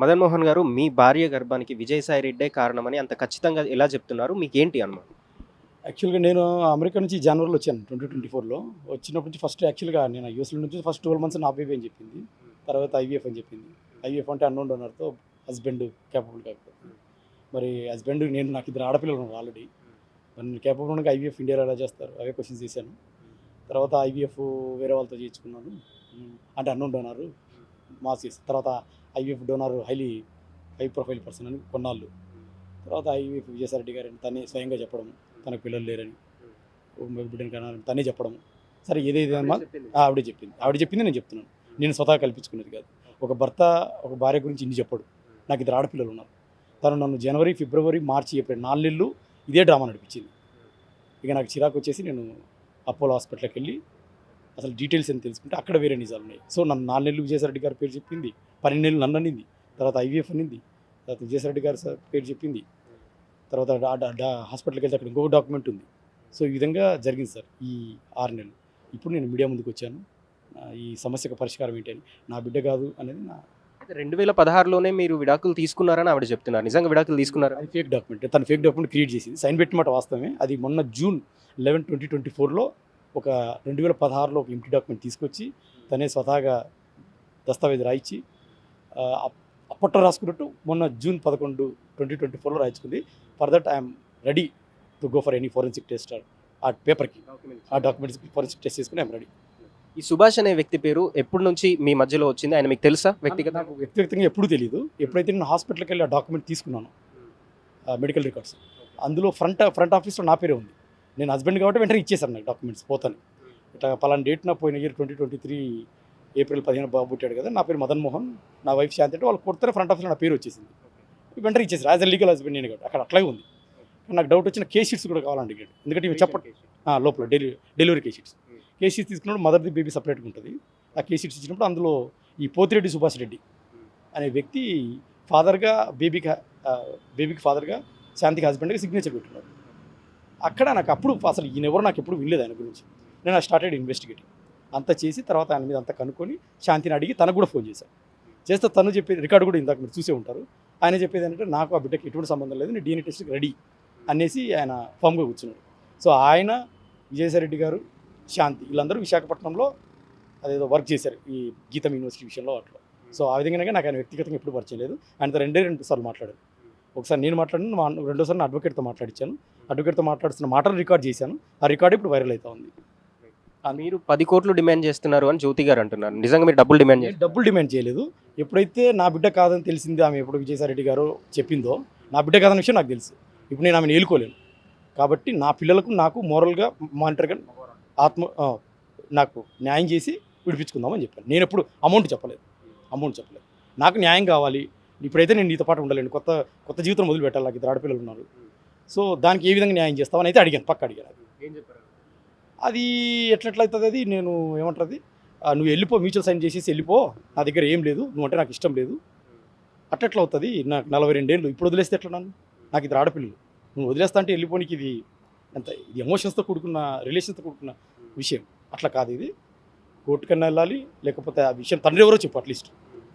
మదన్ మోహన్ గారు మీ భార్య గర్భానికి విజయసాయి రెడ్డే కారణమని అంత ఖచ్చితంగా ఎలా చెప్తున్నారు? మీకేంటి అనుమానం? యాక్చువల్గా నేను అమెరికా నుంచి జనవరిలో వచ్చాను ట్వంటీ ట్వంటీ ఫోర్లో. వచ్చినప్పటి నుంచి ఫస్ట్ యాక్చువల్గా నేను యూఎస్లో నుంచి ఫస్ట్ ట్వెల్వ్ మంత్స్ నా బేబీ అని చెప్పింది. తర్వాత ఐవీఎఫ్ అని చెప్పింది. ఐవీఎఫ్ అంటే అన్నోన్ డోనర్తో హస్బెండ్ కేపబుల్ కాకపోతే మరి హస్బెండ్ నేను నాకు ఇద్దరు ఆడపిల్లలు ఉన్నారు ఆల్రెడీ మరి నేను కేపబుల్ ఉండగా ఐవీఎఫ్ ఇండియాలో ఎలా చేస్తారు? అవే క్వశ్చన్స్ చేశాను. తర్వాత ఐవీఎఫ్ వేరే వాళ్ళతో చేయించుకున్నాను. అంటే అన్నోన్ డోనర్ మాస్ చేసి తర్వాత IVF donor highly high profile person అని కొన్నాళ్ళు. తర్వాత ఐవీఎఫ్ విజయసారెడ్డి గారిని తనే స్వయంగా చెప్పడం తనకు పిల్లలు లేరని. బిడ్డని కనాలని తనే చెప్పడం. సరే ఏదేదమ్మా ఆవిడే చెప్పింది. ఆవిడ చెప్పింది. నేను చెప్తున్నాను. నేను స్వతహా కల్పించుకునేది కాదు. ఒక భర్త ఒక భార్య గురించి ఇన్ని చెప్పడు. నాకు ఇద్దరు ఆడపిల్లలు ఉన్నారు. తను నన్ను జనవరి ఫిబ్రవరి మార్చి ఏప్రిల్ నాలుగు నెలలు ఇదే డ్రామా నడిపించింది. ఇక నాకు చిరాకు వచ్చేసి నేను అపోలో హాస్పిటల్కి వెళ్ళి అసలు డీటెయిల్స్ అని తెలుసుకుంటే అక్కడ వేరే నిజాలు ఉన్నాయి. సో నన్ను నాలుగు నెలలు విజయసారెడ్డి గారి పేరు చెప్పింది. పన్నెండు నెలలు నన్ను అనింది. తర్వాత ఐవీఎఫ్ అనింది. తర్వాత విజయసారెడ్డి గారి స- పేరు చెప్పింది. తర్వాత హాస్పిటల్కి వెళ్తే అక్కడ ఇంకొక డాక్యుమెంట్ ఉంది. సో ఈ విధంగా జరిగింది సార్ ఈ ఆరు నెలలు. ఇప్పుడు నేను మీడియా ముందుకు వచ్చాను. ఈ సమస్యకు పరిష్కారం ఏంటి అని నా బిడ్డ కాదు అనేది నా రెండు వేల పదహారులోనే మీరు విడాకులు తీసుకున్నారని ఆవిడ చెప్తున్నారు. నిజంగా విడాకులు తీసుకున్నారా? అది ఫేక్ డాక్యుమెంట్ తను ఫేక్ డాక్యుమెంట్ క్రియేట్ చేసింది. సైన్ పెట్టినమాట వాస్తవమే. అది మొన్న జూన్ లెవెన్ ట్వంటీ ట్వంటీ ఫోర్లో ఒక రెండు వేల పదహారులో ఒక ఎంటీ డాక్యుమెంట్ తీసుకొచ్చి తనే స్వతహాగా దస్తావేజ్ రాయించి అప్పట్లో రాసుకున్నట్టు మొన్న జూన్ పదకొండు ట్వంటీ ట్వంటీ ఫోర్లో రాయించుకుంది. For that I'm ready to go for any forensic test ఆ పేపర్కి ఆ డాక్యుమెంట్స్కి ఫోరెన్సిక్ టెస్ట్ చేసుకుని ఐఎమ్ రెడీ. ఈ సుభాష్ అనే వ్యక్తి పేరు ఎప్పటి నుంచి మీ మధ్యలో వచ్చింది? ఆయన మీకు తెలుసా వ్యక్తిగత? నాకు వ్యక్తిగతంగా ఎప్పుడూ తెలియదు ఎప్పుడైతే నేను హాస్పిటల్కి వెళ్ళి ఆ డాక్యుమెంట్ తీసుకున్నాను మెడికల్ రికార్డ్స్. అందులో ఫ్రంట్ ఫ్రంట్ ఆఫీస్లో నా పేరే ఉంది. నేను హస్బెండ్ కాబట్టి వెంటనే ఇచ్చేసాను నాకు డాక్యుమెంట్స్ పోతాను. ఇట్లా పలానా డేట్ నా పోయిన year twenty twenty three April పదిహేను బాబు పుట్టాడు కదా నా పేరు మదన్ మోహన్ నా వైఫ్ శాంతి అంటే వాళ్ళు కొడితే ఫ్రంట్ ఆఫీస్లో నా పేరు వచ్చేసింది. వెంటనే ఇచ్చేసారు. యాజ్ అ లీగల్ హస్బెండ్ నేను అక్కడ అట్లాగే ఉంది. నాకు డౌట్ వచ్చిన కేస్ షీట్స్ కూడా కావాలండి ఎందుకంటే ఇవి చెప్పండి ఆ, లోపల delivery delivery case sheets case sheets తీసుకున్నప్పుడు మదర్ది బేబీ సపరేట్గా ఉంటుంది. ఆ కేస్ షీట్స్ ఇచ్చినప్పుడు అందులో ఈ పోతిరెడ్డి సుభాష్ రెడ్డి అనే వ్యక్తి ఫాదర్గా బేబీకి ఆ, బేబీకి ఫాదర్గా శాంతికి హస్బెండ్గా సిగ్నేచర్ పెట్టున్నారు అక్కడ నాకు అప్పుడు అసలు ఈయన ఎవరు నాకు ఎప్పుడు వినలేదు ఆయన గురించి. నేను స్టార్టెడ్ ఇన్వెస్టిగేటింగ్ అంత చేసి తర్వాత ఆయన మీద అంత కనుక్కొని శాంతిని అడిగి తనకు కూడా ఫోన్ చేశాను చేస్తే తను చెప్పేది రికార్డు కూడా ఇందాక మీరు చూసే ఉంటారు. ఆయన చెప్పేది ఏంటంటే నాకు ఆ బిడ్డకి ఎటువంటి సంబంధం లేదు నేను డిఎన్ఏ టెస్ట్కి రెడీ అనేసి ఆయన ఫామ్గా కూర్చున్నాడు. సో ఆయన విజయసాయిరెడ్డి గారు శాంతి వీళ్ళందరూ విశాఖపట్నంలో అదేదో వర్క్ చేశారు ఈ గీతం యూనివర్సిటీ విషయంలో అట్లా. సో ఆ విధంగానే నాకు ఆయన వ్యక్తిగతంగా ఎప్పుడు పరిచయం లేదు. ఆయనతో రెండే రెండు సార్లు మాట్లాడారు ఒకసారి నేను మాట్లాడిన రెండోసారి నా అడ్వకేట్తో మాట్లాడించాను అడ్వకేట్తో మాట్లాడుతున్న మాటలు రికార్డ్ చేశాను. ఆ రికార్డు ఇప్పుడు వైరల్ అవుతా ఉంది. మీరు పది కోట్లు డిమాండ్ చేస్తున్నారు అని జ్యోతి గారు అంటున్నారు. నిజంగా మీరు డబ్బులు డిమాండ్ చేస్తారు డబ్బులు డిమాండ్ చేయలేదు. ఎప్పుడైతే నా బిడ్డ కాదని తెలిసింది ఆమె ఎప్పుడు విజయసాయిరెడ్డి గారు చెప్పిందో నా బిడ్డ కాదని విషయం నాకు తెలుసు. ఇప్పుడు నేను ఆమెను ఏలుకోలేను. కాబట్టి నా పిల్లలకు నాకు మోరల్గా మానిటర్గా ఆత్మ నాకు న్యాయం చేసి విడిపించుకుందామని చెప్పాను. నేను ఎప్పుడు అమౌంట్ చెప్పలేదు. అమౌంట్ చెప్పలేదు. నాకు న్యాయం కావాలి. ఇప్పుడైతే నేను నీతో పాటు ఉండలేను. కొత్త కొత్త జీవితం మొదలు పెట్టాలి నాకు ఇద్దరు ఆడపిల్లలు ఉన్నారు. సో దానికి ఏ విధంగా న్యాయం చేస్తామని అయితే అడిగాను. పక్క అడిగాను. ఏం చెప్పారు? అది ఎట్లెట్లయితుంది అది నేను ఏమంటారు అది నువ్వు వెళ్ళిపో మ్యూచువల్ సైన్ చేసేసి వెళ్ళిపో. నా దగ్గర ఏం లేదు. నువ్వు అంటే నాకు ఇష్టం లేదు. అట్లెట్లా అవుతుంది నాకు నలభై రెండేళ్ళు. ఇప్పుడు వదిలేస్తే ఎట్లా నన్ను? నాకు ఇద్దరు ఆడపిల్లలు. నువ్వు వదిలేస్తా అంటే వెళ్ళిపోనికి ఇది ఎంత ఇది ఎమోషన్స్తో కూడుకున్న రిలేషన్స్తో కూడుకున్న విషయం. అట్లా కాదు ఇది. కోర్టు కన్నా వెళ్ళాలి. లేకపోతే ఆ విషయం తండ్రి ఎవరో చెప్పు అట్లీస్ట్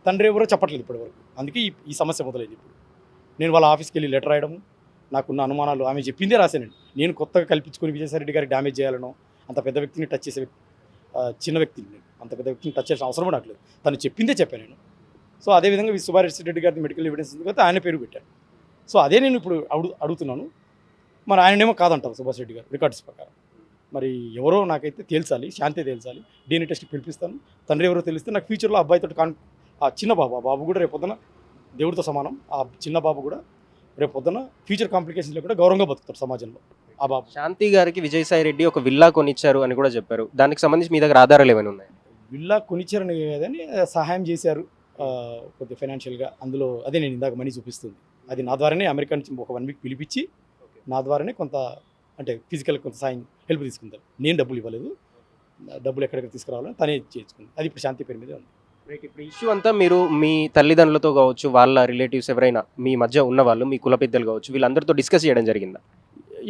తండ్రి ఎవరో చెప్పట్లేదు ఇప్పటివరకు అందుకే ఈ ఈ సమస్య మొదలైంది ఇప్పుడు. నేను వాళ్ళ ఆఫీస్కి వెళ్ళి లెటర్ రాయడము నాకున్న అనుమానాలు ఆమె చెప్పిందే రాశానండి. నేను కొత్తగా కల్పించుకొని విజయసాయిరెడ్డి గారికి డ్యామేజ్ చేయాలనో అంత పెద్ద వ్యక్తిని టచ్ చేసే చిన్న వ్యక్తిని నేను. అంత పెద్ద వ్యక్తిని టచ్ చేసిన అవసరం కూడా నాకు లేదు. తను చెప్పిందే చెప్పాను నేను. సో అదేవిధంగా వి సుభాష్ రెడ్డి గారి మెడికల్ ఎవిడెన్స్ ఉంది ఆయన పేరు పెట్టాను సో అదే నేను ఇప్పుడు అడుగు అడుగుతున్నాను. మరి ఆయనేమో కాదంటారు సుభాష్ రెడ్డి గారు రికార్డ్స్ ప్రకారం. మరి ఎవరో నాకైతే తేల్చాలి శాంతి తేల్చాలి డిఎన్ఏ టెస్ట్ పిలిపిస్తాను. తండ్రి ఎవరో తెలిస్తే నాకు ఫ్యూచర్లో అబ్బాయితో కాన్ ఆ చిన్న బాబు ఆ బాబు కూడా రేపొద్దున దేవుడితో సమానం. ఆ చిన్న బాబు కూడా రేపొద్దున ఫ్యూచర్ కాంప్లికేషన్లో కూడా గౌరవంగా బతుకుతారు సమాజంలో. ఆ బాబు శాంతి గారికి విజయసాయి రెడ్డి ఒక విల్లా కొనిచ్చారు అని కూడా చెప్పారు. దానికి సంబంధించి మీ దగ్గర ఆధారాలు ఏమైనా ఉన్నాయి? విల్లా కొనిచ్చారని కాదని సహాయం చేశారు. కొద్దిగా ఫైనాన్షియల్గా అందులో అదే నేను ఇందాక మనీ చూపిస్తుంది. అది నా ద్వారానే అమెరికా నుంచి ఒక వన్ వీక్ పిలిపించి నా ద్వారానే కొంత అంటే ఫిజికల్ కొంత సాయం హెల్ప్ తీసుకుంటారు. నేను డబ్బులు ఇవ్వలేదు. డబ్బులు ఎక్కడెక్కడ తీసుకురావాలని తనే చేసుకుంది అది ఇప్పుడు శాంతి పేరు మీద ఉంది. రైట్ ఇప్పుడు ఇష్యూ అంతా మీరు మీ తల్లిదండ్రులతో కావచ్చు వాళ్ళ రిలేటివ్స్ ఎవరైనా మీ మధ్య ఉన్న వాళ్ళు మీ కుల పెద్దలు కావచ్చు వీళ్ళందరితో డిస్కస్ చేయడం జరిగిందా?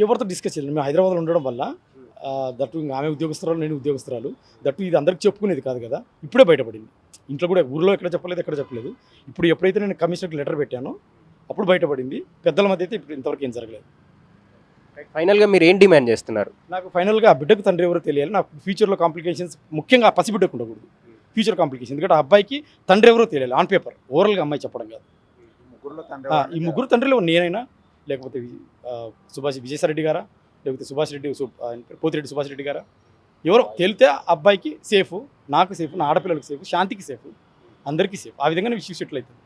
ఎవరితో డిస్కస్ చేయాలి మేము హైదరాబాద్లో ఉండడం వల్ల దట్టు ఇంకా ఆమె ఉద్యోగస్తురాలు నేను ఉద్యోగస్తురాలు. దట్టు ఇది అందరికి చెప్పుకునేది కాదు కదా. ఇప్పుడే బయటపడింది. ఇంట్లో కూడా ఊర్లో ఎక్కడ చెప్పలేదు ఎక్కడ చెప్పలేదు. ఇప్పుడు ఎప్పుడైతే నేను కమిషనర్కి లెటర్ పెట్టానో అప్పుడు బయటపడింది. పెద్దల మధ్య అయితే ఇప్పుడు ఇంతవరకు ఏం జరగలేదు. ఫైనల్గా మీరు ఏం డిమాండ్ చేస్తున్నారు? నాకు ఫైనల్గా ఆ బిడ్డకు తండ్రి ఎవరో తెలియాలి. నాకు ఫ్యూచర్లో కాంప్లికేషన్స్ ముఖ్యంగా ఆ పసిబిడ్డకు ఉండకూడదు. ఫ్యూచర్ కాంప్లికేషన్ ఎందుకంటే ఆ అబ్బాయికి తండ్రి ఎవరో తెలియాలి. ఆన్ పేపర్ ఓవరాల్గా అమ్మాయి చెప్పడం కాదు. ఈ ముగ్గురు తండ్రిలో నేనైనా లేకపోతే సుభాష్ విజయసాయిరెడ్డి గారా? లేకపోతే సుభాష్ రెడ్డి సు- పోతిరెడ్డి సుభాష్ రెడ్డి గారా? ఎవరో తేలితే ఆ అబ్బాయికి సేఫ్ నాకు సేఫ్ నా ఆడపిల్లలకు సేఫ్ శాంతికి సేఫ్ అందరికీ సేఫ్. ఆ విధంగా నేను సెటిల్ అవుతుంది.